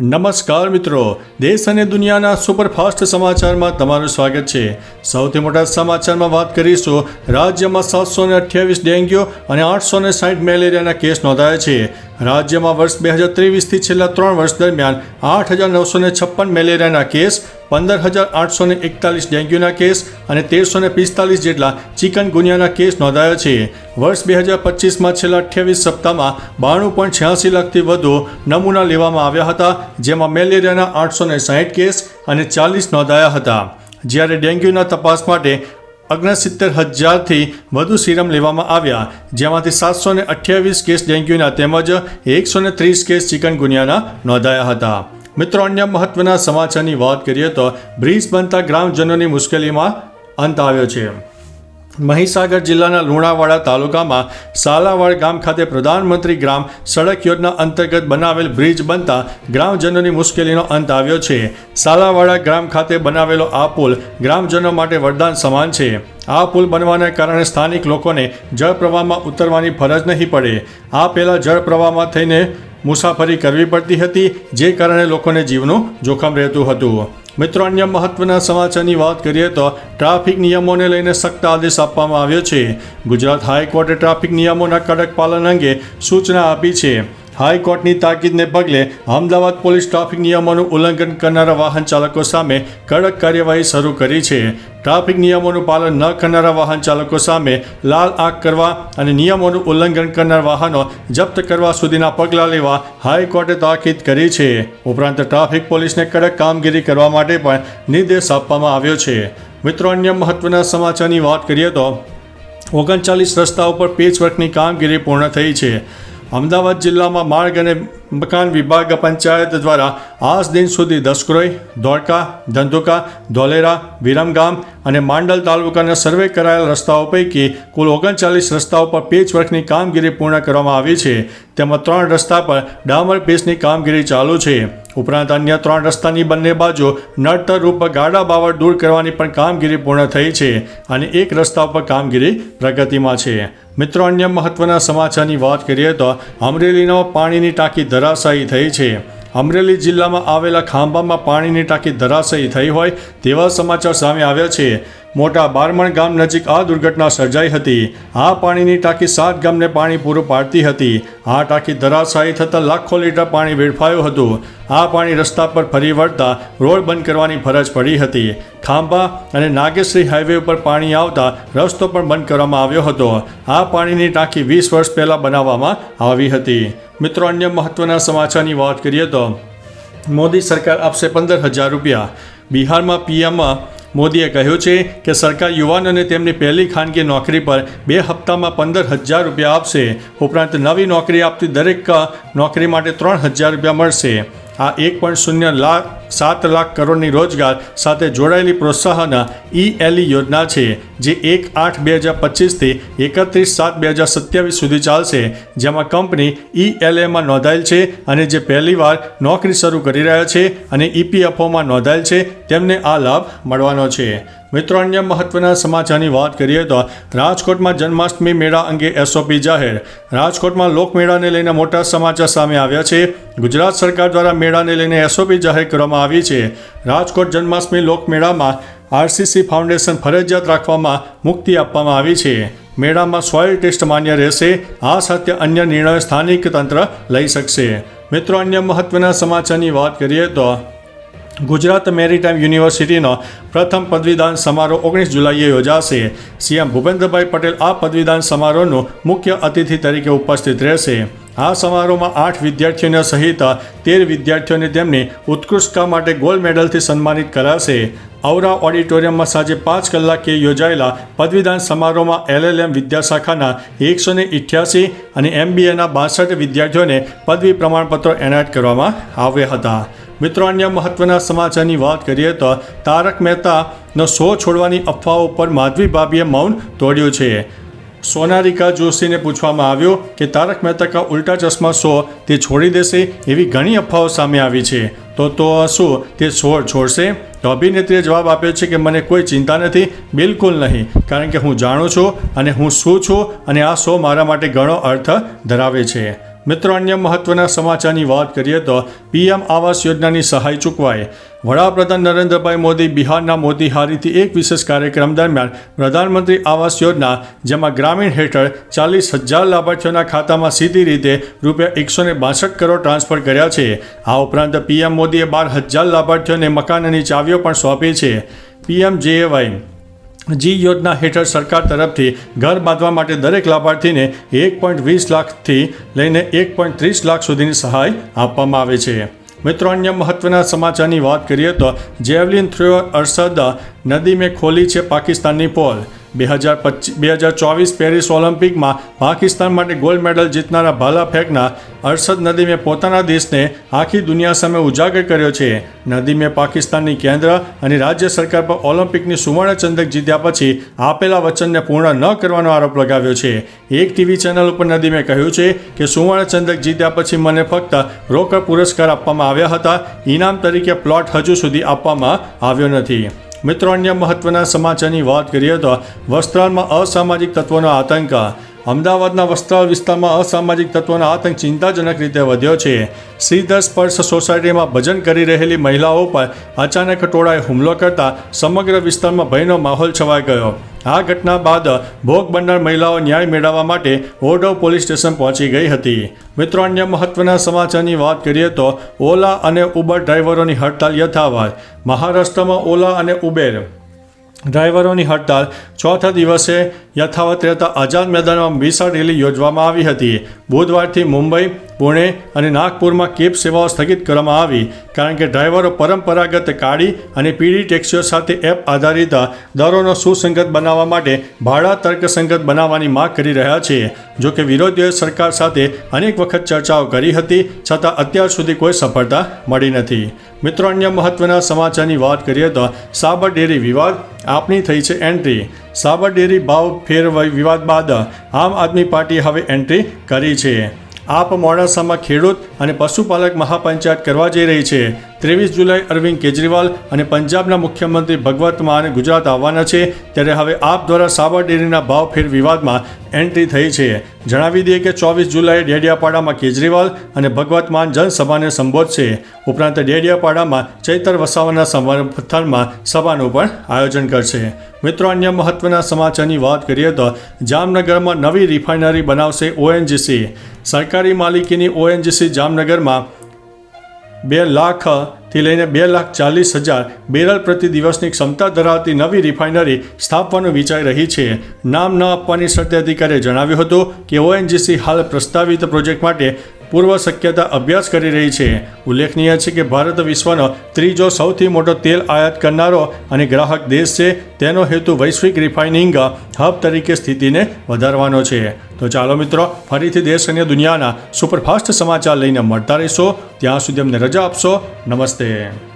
નમસ્કાર મિત્રો. દેશ અને દુનિયાના સુપરફાસ્ટ સમાચારમાં તમારું સ્વાગત છે. સૌથી મોટા સમાચારમાં વાત કરીશું. રાજ્યમાં સાતસો ને અઠ્યાવીસ ડેન્ગ્યુ અને આઠસો ને સાઠ મેલેરિયાના કેસ નોંધાયા છે. રાજ્યમાં વર્ષ બે હજાર ત્રેવીસથી છેલ્લા ત્રણ વર્ષ દરમિયાન આઠ હજાર નવસો ને છપ્પન મેલેરિયાના કેસ પંદર હજાર આઠસો ને એકતાલીસ ડેન્ગ્યુના કેસ અને તેરસો ને પિસ્તાલીસ જેટલા ચિકનગુનિયાના કેસ નોંધાયા છે. વર્ષ બે હજાર પચીસમાં છેલ્લા અઠ્યાવીસ સપ્તાહમાં બાણું પોઈન્ટ છ્યાસી લાખથી વધુ નમૂના લેવામાં આવ્યા હતા, જેમાં મેલેરિયાના આઠસો ને સાહીઠ કેસ અને ચાલીસ નોંધાયા હતા. જ્યારે ડેન્ગ્યુના તપાસ માટે ઓગણસિત્તેર હજારથી વધુ સિરમ લેવામાં આવ્યા, જેમાંથી સાતસો ને અઠ્યાવીસ કેસ ડેન્ગ્યુના તેમજ એકસો ને ત્રીસ કેસ ચિકનગુનિયાના નોંધાયા હતા. મિત્રો, અન્ય મહત્વના સમાચારની વાત કરીએ તો બ્રિજ બનતા ગ્રામજનોની મુશ્કેલીમાં અંત આવ્યો છે. મહીસાગર જિલ્લાના લુણાવાડા તાલુકામાં સાલાવાડ ગામ ખાતે પ્રધાનમંત્રી ગ્રામ સડક યોજના અંતર્ગત બનાવેલ બ્રિજ બનતા ગ્રામજનોની મુશ્કેલીનો અંત આવ્યો છે. સાલાવાડા ગ્રામ ખાતે બનાવેલો આ પુલ ગ્રામજનો માટે વરદાન સમાન છે. આ પુલ બનવાના કારણે સ્થાનિક લોકોને જળપ્રવાહમાં ઉતરવાની ફરજ નહીં પડે. આ પહેલાં જળપ્રવાહમાં થઈને મુસાફરી કરવી પડતી હતી, જે કારણે લોકોને જીવનું જોખમ રહેતું હતું. મિત્રો, અન્ય મહત્વના સમાચારની વાત કરીએ તો ટ્રાફિક નિયમોને લઈને સખ્ત આદેશ આપવામાં આવ્યો છે. ગુજરાત હાઈકોર્ટે ટ્રાફિક નિયમોના કડક પાલન અંગે સૂચના આપી છે. હાઈકોર્ટની તાકીદને પગલે અમદાવાદ પોલીસ ટ્રાફિક નિયમોનું ઉલ્લંઘન કરનારા વાહન ચાલકો સામે કડક કાર્યવાહી શરૂ કરી છે. ટ્રાફિક નિયમોનું પાલન ન કરનારા વાહન ચાલકો સામે લાલ આંખ કરવા અને નિયમોનું ઉલ્લંઘન કરનાર વાહનો જપ્ત કરવા સુધીના પગલાં લેવા હાઈકોર્ટે તાકીદ કરી છે. ઉપરાંત ટ્રાફિક પોલીસને કડક કામગીરી કરવા માટે પણ નિર્દેશ આપવામાં આવ્યો છે. મિત્રો, અન્ય મહત્વના સમાચારની વાત કરીએ તો ઓગણચાલીસ રસ્તાઓ પર પેચવર્કની કામગીરી પૂર્ણ થઈ છે. અમદાવાદ જિલ્લામાં માર્ગ અને મકાન વિભાગ પંચાયત દ્વારા આજ દિન સુધી દસક્રોઈ, ધોળકા, ધંધુકા, ધોલેરા, વિરમગામ અને માંડલ તાલુકાના સર્વે કરાયેલ રસ્તાઓ પૈકી કુલ ઓગણચાલીસ રસ્તાઓ પર પેચવર્કની કામગીરી પૂર્ણ કરવામાં આવી છે. તેમાં ત્રણ રસ્તા પર ડામર પેચની કામગીરી ચાલુ છે. ઉપરાંત અન્ય ત્રણ રસ્તાની બંને બાજુ નડતર રૂપ ગાડા બાવળ દૂર કરવાની પણ કામગીરી પૂર્ણ થઈ છે અને એક રસ્તા પર કામગીરી પ્રગતિમાં છે. મિત્રો, અન્ય મહત્વના સમાચારની વાત કરીએ તો અમરેલીનો પાણીની ટાંકી ધરાશાયી થઈ છે. અમરેલી જિલ્લામાં આવેલા ખાંભામાં પાણીની ટાંકી ધરાશાયી થઈ હોય તેવા સમાચાર સામે આવ્યા છે. મોટા બારમણ ગામ નજીક આ દુર્ઘટના સર્જાઈ હતી. આ પાણીની ટાંકી સાત ગામને પાણી પૂરું પાડતી હતી. આ ટાંકી ધરાશાયી થતાં લાખો લીટર પાણી વેડફાયું હતું. આ પાણી રસ્તા પર ફરી વળતા રોડ બંધ કરવાની ફરજ પડી હતી. ખાંભા અને નાગેશ્રી હાઈવે ઉપર પાણી આવતા રસ્તો પણ બંધ કરવામાં આવ્યો હતો. આ પાણીની ટાંકી વીસ વર્ષ પહેલાં બનાવવામાં આવી હતી. મિત્રો, અન્ય મહત્વના સમાચારની વાત કરીએ તો મોદી સરકાર આપશે પંદર હજાર રૂપિયા. બિહારમાં પીએમ મોદીએ કહ્યું છે કે સરકાર યુવાનોને તેમની પહેલી ખાનગી નોકરી પર બે હપ્તામાં પંદર હજાર રૂપિયા આપશે. ઉપરાંત નવી નોકરી આપતી દરેક નોકરી માટે ત્રણ હજાર રૂપિયા મળશે. આ એક પોઈન્ટ શૂન્ય લાખ સાત લાખ કરોડની રોજગાર સાથે જોડાયેલી પ્રોત્સાહન ઈ યોજના છે, જે એક આઠ બે હજાર પચીસથી એકત્રીસ સાત બે હજાર સત્યાવીસ સુધી ચાલશે, જેમાં કંપની ઈએલએમાં નોંધાયેલ છે અને જે પહેલીવાર નોકરી શરૂ કરી રહ્યા છે અને ઈપીએફઓમાં નોંધાયેલ છે, તેમને આ લાભ મળવાનો છે. મિત્રો, અન્ય મહત્વના સમાચારની વાત કરીએ તો રાજકોટમાં જન્માષ્ટમી મેળા અંગે એસઓપી જાહેર. રાજકોટમાં લોકમેળાને લઈને મોટા સમાચાર સામે આવ્યા છે. ગુજરાત સરકાર દ્વારા મેળાને લઈને એસઓપી જાહેર કરવામાં આવી છે. રાજકોટ જન્માષ્ટમી લોકમેળામાં આરસીસી ફાઉન્ડેશન ફરજિયાત રાખવામાં મુક્તિ આપવામાં આવી છે. મેળામાં સોઇલ ટેસ્ટ માન્ય રહેશે. આ સાથે અન્ય નિર્ણયો સ્થાનિક તંત્ર લઈ શકશે. મિત્રો, અન્ય મહત્વના સમાચારની વાત કરીએ તો ગુજરાત મેરીટાઈમ યુનિવર્સિટીનો પ્રથમ પદવીદાન સમારોહ ઓગણીસ જુલાઈએ યોજાશે. સીએમ ભૂપેન્દ્રભાઈ પટેલ આ પદવીદાન સમારોહનું મુખ્ય અતિથિ તરીકે ઉપસ્થિત રહેશે. આ સમારોહમાં આઠ વિદ્યાર્થીઓને સહિત તેર વિદ્યાર્થીઓને તેમની ઉત્કૃષ્ટતા માટે ગોલ્ડ મેડલથી સન્માનિત કરાશે. ઔરા ઓડિટોરિયમમાં સાંજે પાંચ કલાકે યોજાયેલા પદવીદાન સમારોહમાં એલએલએમ વિદ્યાશાખાના એકસો ને ઇઠ્યાસી અને એમબીએના બાસઠ વિદ્યાર્થીઓને પદવી પ્રમાણપત્રો એનાયત કરવામાં આવ્યા હતા. મિત્રો, અન્ય મહત્વના સમાચારની વાત કરીએ તો તારક મહેતાનો શો છોડવાની અફવાઓ પર માધવી ભાભીએ મૌન તોડ્યું છે. સોનારિકા જોશીને પૂછવામાં આવ્યું કે તારક મહેતા કા ઉલ્ટા ચશ્મા શો તે છોડી દેશે એવી ઘણી અફવાઓ સામે આવી છે. તો તો શું તે શો છોડશે? તો અભિનેત્રીએ જવાબ આપ્યો છે કે મને કોઈ ચિંતા નથી, બિલકુલ નહીં. કારણ કે હું જાણું છું અને હું શું છું અને આ શો મારા માટે ઘણો અર્થ ધરાવે છે. મિત્રો, અન્ય મહત્વના સમાચારની વાત કરીએ તો પીએમ આવાસ યોજનાની સહાય ચૂકવાય વડાપ્રધાન નરેન્દ્રભાઈ મોદી બિહારના મોતીહારીથી એક વિશેષ કાર્યક્રમ દરમિયાન પ્રધાનમંત્રી આવાસ યોજના, જેમાં ગ્રામીણ હેઠળ ચાલીસ હજાર લાભાર્થીઓના ખાતામાં સીધી રીતે રૂપિયા એકસો બાસઠ કરોડ ટ્રાન્સફર કર્યા છે. આ ઉપરાંત પીએમ મોદીએ બાર હજાર લાભાર્થીઓને મકાનની ચાવીઓ પણ સોંપી છે. પીએમ જેએવાય જી યોજના હેઠળ સરકાર તરફથી ઘર બાંધવા માટે દરેક લાભાર્થીને એક પોઈન્ટ વીસ લાખથી લઈને એક પોઈન્ટ ત્રીસ લાખ સુધીની સહાય આપવામાં આવે છે. મિત્રો, અન્ય મહત્વના સમાચારની વાત કરીએ તો જેવલિન થ્રો અરસદ નદી મેં ખોલી છે પાકિસ્તાનની પોલ. બે હજાર પચીસ બે હજાર ચોવીસ પેરિસ ઓલિમ્પિકમાં પાકિસ્તાન માટે ગોલ્ડ મેડલ જીતનારા ભાલા ફેંકના અરશદ નદીમે પોતાના દેશને આખી દુનિયા સામે ઉજાગર કર્યો છે. નદીમે પાકિસ્તાનની કેન્દ્ર અને રાજ્ય સરકાર પર ઓલિમ્પિકની સુવર્ણચંદક જીત્યા પછી આપેલા વચનને પૂર્ણ ન કરવાનો આરોપ લગાવ્યો છે. એક ટીવી ચેનલ ઉપર નદીમે કહ્યું છે કે સુવર્ણચંદક જીત્યા પછી મને ફક્ત રોકડ પુરસ્કાર આપવામાં આવ્યા હતા. ઇનામ તરીકે પ્લોટ હજુ સુધી આપવામાં આવ્યો નથી. મિત્રો અન્ય મહત્વના સમાચારની વાત કરીએ તો વસ્ત્રાલમાં અસામાજિક તત્વોનો આતંક. અમદાવાદના વસ્ત્રાલ વિસ્તારમાં અસામાજિક તત્વોનો આતંક ચિંતાજનક રીતે વધ્યો છે. સીધા સ્પર્શ સોસાયટીમાં ભજન કરી રહેલી મહિલાઓ પર અચાનક ટોળાએ હુમલો કરતા સમગ્ર વિસ્તારમાં ભયનો માહોલ છવાઈ ગયો. આ ઘટના બાદ ભોગ બનનાર મહિલાઓ ન્યાય મેળવવા માટે ઓઢવ પોલીસ સ્ટેશન પહોંચી ગઈ હતી. મિત્રો, અન્ય મહત્વના સમાચારની વાત કરીએ તો ઓલા અને ઉબર ડ્રાઈવરોની હડતાલ યથાવત. મહારાષ્ટ્રમાં ઓલા અને ઉબેર ડ્રાઈવરોની હડતાલ ચોથા દિવસે યથાવત રહેતા આઝાદ મેદાનમાં વિશાળ રેલી યોજવામાં આવી હતી. બુધવારથી મુંબઈ પુણે અને નાગપુરમાં કેબ સેવાઓ સ્થગિત કરવામાં આવી કારણ કે ડ્રાઈવરો પરંપરાગત કાળી અને પીળી ટેક્સીઓ સાથે એપ આધારિત દરોનો સુસંગત બનાવવા માટે ભાડા તર્કસંગત બનાવવાની માંગ કરી રહ્યા છે. જો કે વિરોધીઓએ સરકાર સાથે અનેક વખત ચર્ચાઓ કરી હતી, છતાં અત્યાર સુધી કોઈ સફળતા મળી નથી. મિત્રો, અન્ય મહત્વના સમાચારની વાત કરીએ તો સાબર ડેરી વિવાદ આપની થઈ છે એન્ટ્રી. સાબર ડેરી ભાવ ફેર વિવાદ બાદ આમ આદમી પાર્ટીએ હવે એન્ટ્રી કરી છે. આપ મોડાસામાં ખેડૂત અને પશુપાલક મહાપંચાયત કરવા જઈ રહી છે. ત્રેવીસ જુલાઈ અરવિંદ કેજરીવાલ અને પંજાબના મુખ્યમંત્રી ભગવત માન ગુજરાત આવવાના છે. ત્યારે હવે આપ દ્વારા સાબર ડેરીના ભાવ ફેર વિવાદમાં એન્ટ્રી થઈ છે. જણાવી દઈએ કે ચોવીસ જુલાઈએ ડેડિયાપાડામાં કેજરીવાલ અને ભગવત માન જનસભાને સંબોધશે. ઉપરાંત ડેડિયાપાડામાં ચૈતર વસાવાના સમર્થનમાં સભાનું પણ આયોજન કરશે. મિત્રો, અન્ય મહત્વના સમાચારની વાત કરીએ તો જામનગરમાં નવી રિફાઇનરી બનાવશે ઓએનજીસી. સરકારી માલિકીની ઓએનજીસી જામનગરમાં બે લાખથી લઈને બે લાખ ચાલીસ હજાર બેરલ પ્રતિ દિવસની ક્ષમતા ધરાવતી નવી રિફાઇનરી સ્થાપવાનું વિચારી રહી છે. નામ ન આપવાની શરતે અધિકારીએ જણાવ્યું હતું કે ઓએનજીસી હાલ પ્રસ્તાવિત પ્રોજેક્ટ માટે પૂર્વ શક્યતા અભ્યાસ કરી રહી છે. ઉલ્લેખનીય છે કે ભારત વિશ્વનો ત્રીજો સૌથી મોટો તેલ આયાત કરનારો અને ગ્રાહક દેશ છે. તેનો હેતુ વૈશ્વિક રિફાઇનિંગ હબ તરીકે સ્થિતિને વધારવાનો છે. તો ચાલો મિત્રો, ફરીથી દેશ અને દુનિયાના સુપરફાસ્ટ સમાચાર લઈને મળતા રહીશો. ત્યાં સુધી અમને રજા આપશો. નમસ્તે.